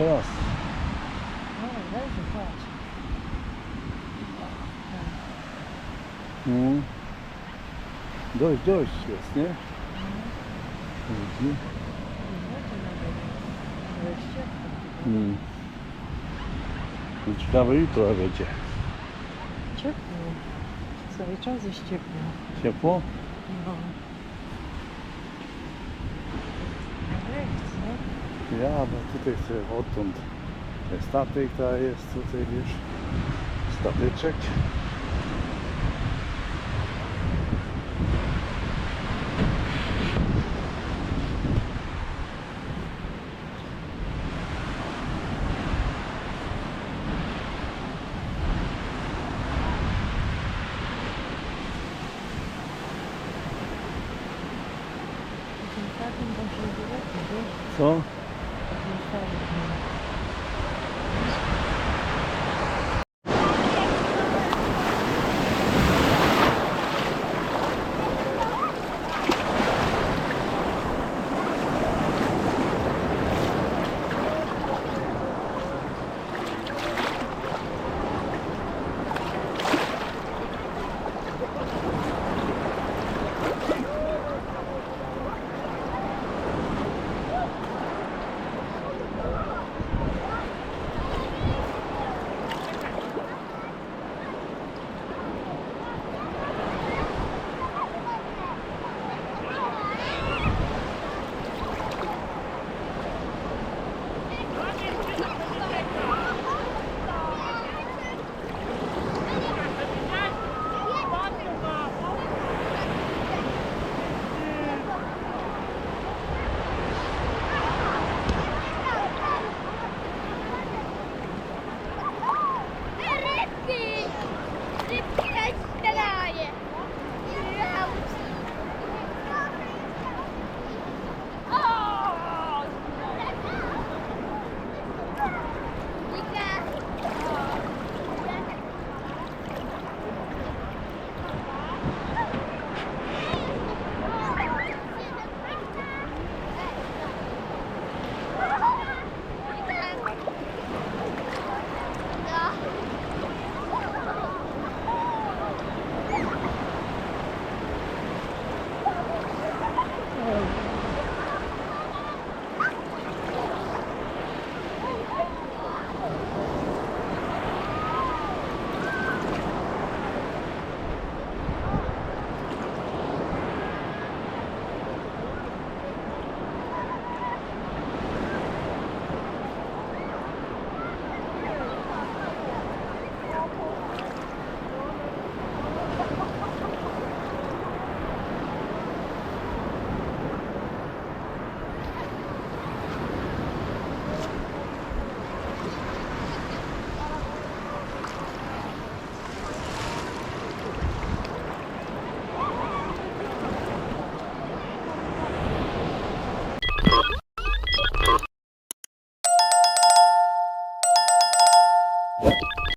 Jeszcze raz. No, leży, patrz. No. Dość, dość jest, nie? Ludzi. Mm. No Ciekawe jutro będzie. Ciepło. Cały czas jest ciepło. Ciepło? No. Ja, bo tutaj sobie odtąd statek ta jest tutaj, wiesz, statyczek. Co? 嗯